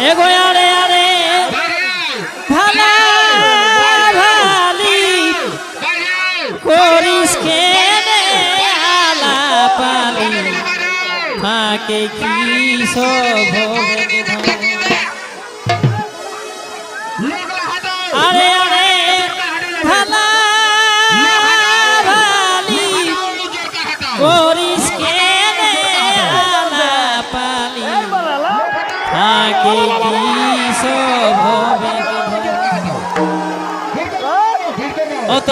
এগো আরে আরে ভালা ভালি করিস কেনে আলা পালি থাকে কি সব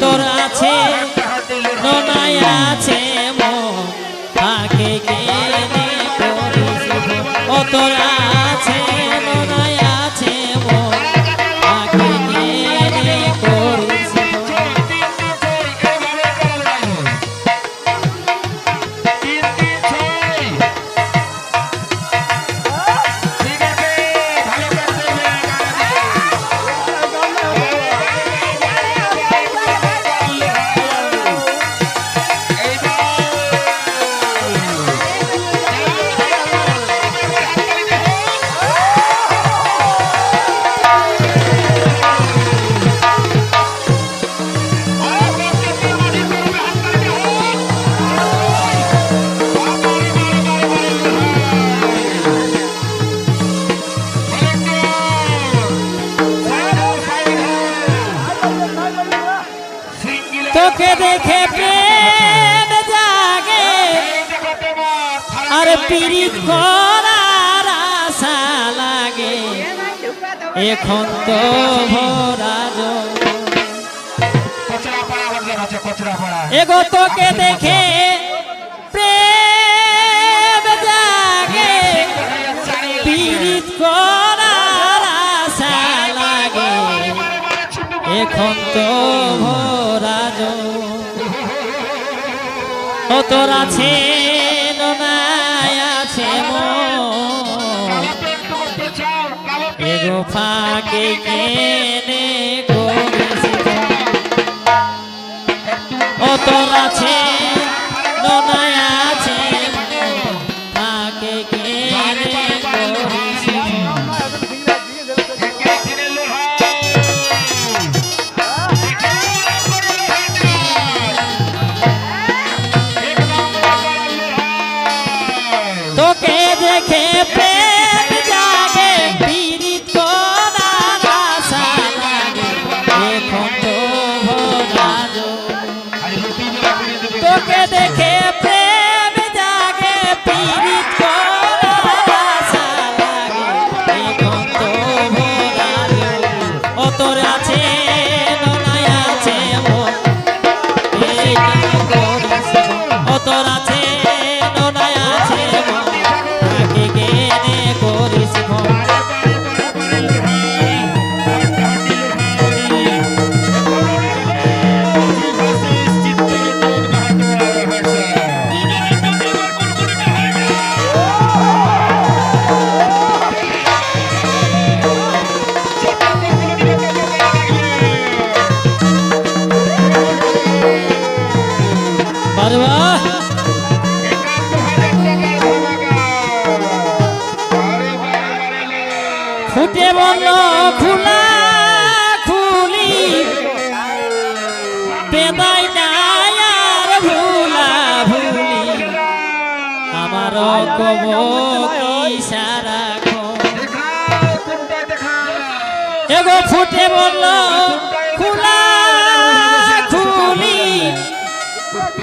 তোর আছে ননাই আছে দেখে প্রেম জাগে। আর পীড়িত করার আশা লাগে। এখন তো ভরা এগো তোকে দেখে প্রেম জাগে। পীড়িত করার আশা লাগে। এখন তো ভরা ও তোর আছে আছে এগো ফাঁকে কেনে তোর আছে পারবা ফুটে বলল খোলা খুলি। বেদাই নাই আর ভুলা ভুলি। আমার কব সারা এগো ফুটে বলল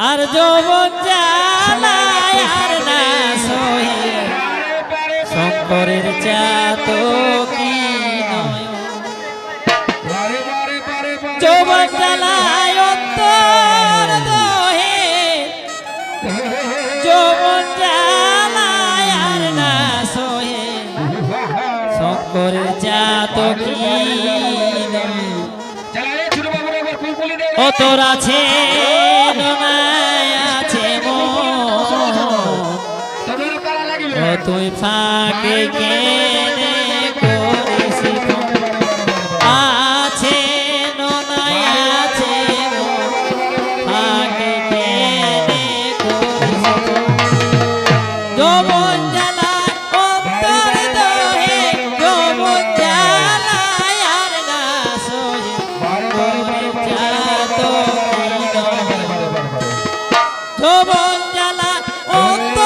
আর যৌবন জ্বালায় আর না সহে শঙ্করের চাত কি নয় যৌবন জ্বালায় অন্তর দহে। যৌবন জ্বালায় আর না সহে শঙ্করের চাত কি নয় ও তোর আছে। তুই ফাঁকে কেনে করিস আছে ননায় আছে ফাঁকে কেনে করিস ফোন।